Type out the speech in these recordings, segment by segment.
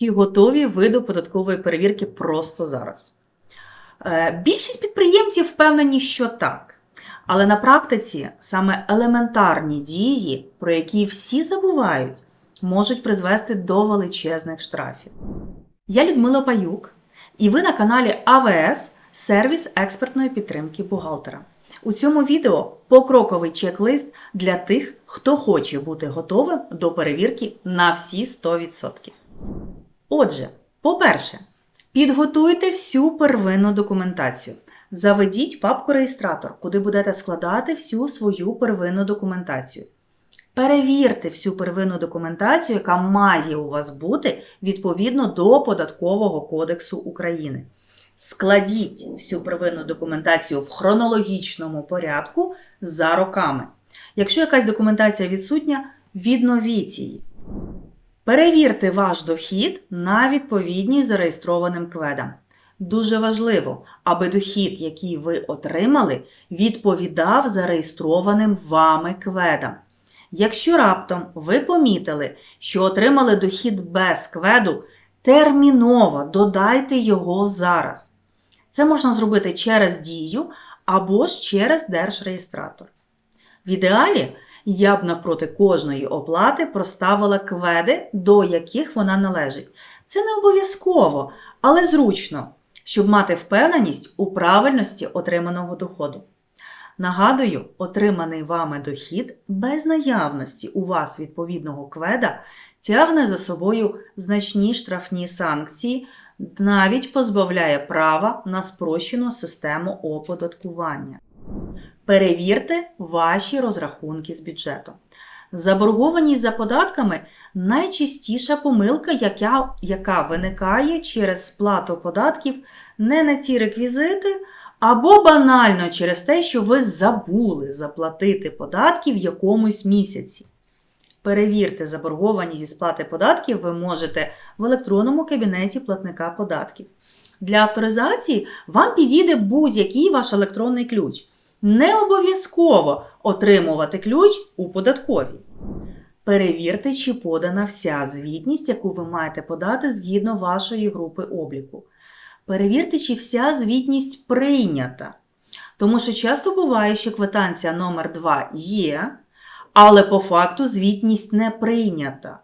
Чи готові ви до податкової перевірки просто зараз? Е, Більшість підприємців впевнені, що так. Але на практиці саме елементарні дії, про які всі забувають, можуть призвести до величезних штрафів. Я Людмила Паюк, і ви на каналі АВС Сервіс експертної підтримки бухгалтера. У цьому відео покроковий чек-лист для тих, хто хоче бути готовим до перевірки на всі 100%. Отже, по-перше, підготуйте всю первинну документацію. Заведіть папку реєстратор, куди будете складати всю свою первинну документацію. Перевірте всю первинну документацію, яка має у вас бути відповідно до Податкового кодексу України. Складіть всю первинну документацію в хронологічному порядку за роками. Якщо якась документація відсутня, відновіть її. Перевірте ваш дохід на відповідність зареєстрованим кведам. Дуже важливо, аби дохід, який ви отримали, відповідав зареєстрованим вами кведам. Якщо раптом ви помітили, що отримали дохід без кведу, терміново додайте його зараз. Це можна зробити через дію або ж через держреєстратор. В ідеалі я б навпроти кожної оплати проставила кведи, до яких вона належить. Це не обов'язково, але зручно, щоб мати впевненість у правильності отриманого доходу. Нагадую, отриманий вами дохід без наявності у вас відповідного кведа тягне за собою значні штрафні санкції, навіть позбавляє права на спрощену систему оподаткування. Перевірте ваші розрахунки з бюджетом. Заборгованість за податками найчастіша помилка, яка, яка виникає через сплату податків не на ті реквізити, або банально через те, що ви забули заплатити податки в якомусь місяці. Перевірте заборгованість зі сплати податків ви можете в електронному кабінеті платника податків. Для авторизації вам підійде будь-який ваш електронний ключ. Не обов'язково отримувати ключ у податковій. Перевірте, чи подана вся звітність, яку ви маєте подати згідно вашої групи обліку. Перевірте, чи вся звітність прийнята. Тому що часто буває, що квитанція номер 2 є, але по факту звітність не прийнята.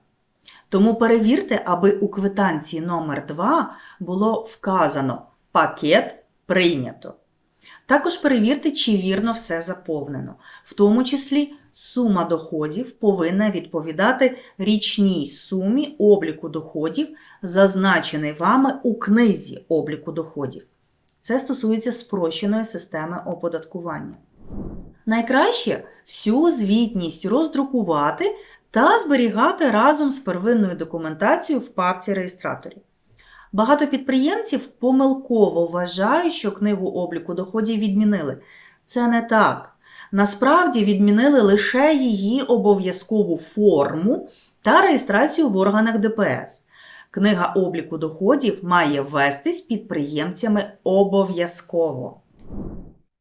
Тому перевірте, аби у квитанції номер 2 було вказано пакет прийнято. Також перевірте, чи вірно все заповнено. В тому числі сума доходів повинна відповідати річній сумі обліку доходів, зазначений вами у книзі обліку доходів. Це стосується спрощеної системи оподаткування. Найкраще всю звітність роздрукувати та зберігати разом з первинною документацією в папці реєстраторів. Багато підприємців помилково вважають, що книгу обліку доходів відмінили. Це не так. Насправді відмінили лише її обов'язкову форму та реєстрацію в органах ДПС. Книга обліку доходів має вестись підприємцями обов'язково.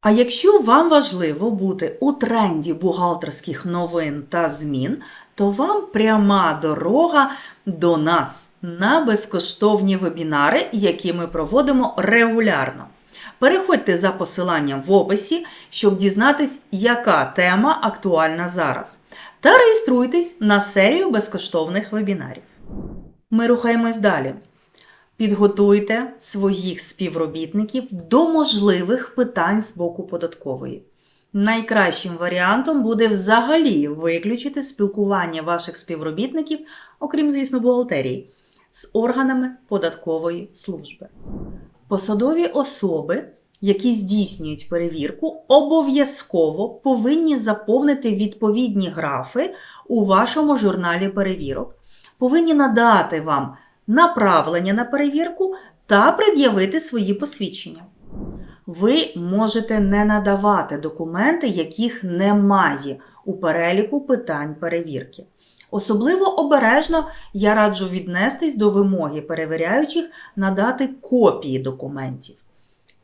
А якщо вам важливо бути у тренді бухгалтерських новин та змін, то вам пряма дорога до нас на безкоштовні вебінари, які ми проводимо регулярно. Переходьте за посиланням в описі, щоб дізнатись, яка тема актуальна зараз. Та реєструйтесь на серію безкоштовних вебінарів. Ми рухаємось далі. Підготуйте своїх співробітників до можливих питань з боку податкової. Найкращим варіантом буде взагалі виключити спілкування ваших співробітників, окрім, звісно, бухгалтерії, з органами податкової служби. Посадові особи, які здійснюють перевірку, обов'язково повинні заповнити відповідні графи у вашому журналі перевірок, повинні надати вам направлення на перевірку та пред'явити свої посвідчення. Ви можете не надавати документи, яких немає у переліку питань перевірки. Особливо обережно я раджу віднестись до вимоги перевіряючих надати копії документів.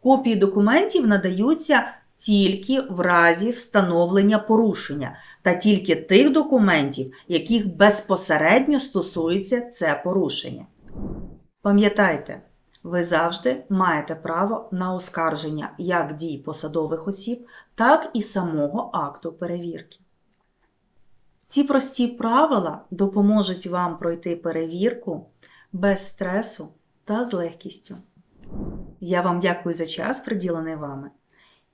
Копії документів надаються тільки в разі встановлення порушення та тільки тих документів, яких безпосередньо стосується це порушення. Пам'ятайте, ви завжди маєте право на оскарження як дій посадових осіб, так і самого акту перевірки. Ці прості правила допоможуть вам пройти перевірку без стресу та з легкістю. Я вам дякую за час, приділений вами,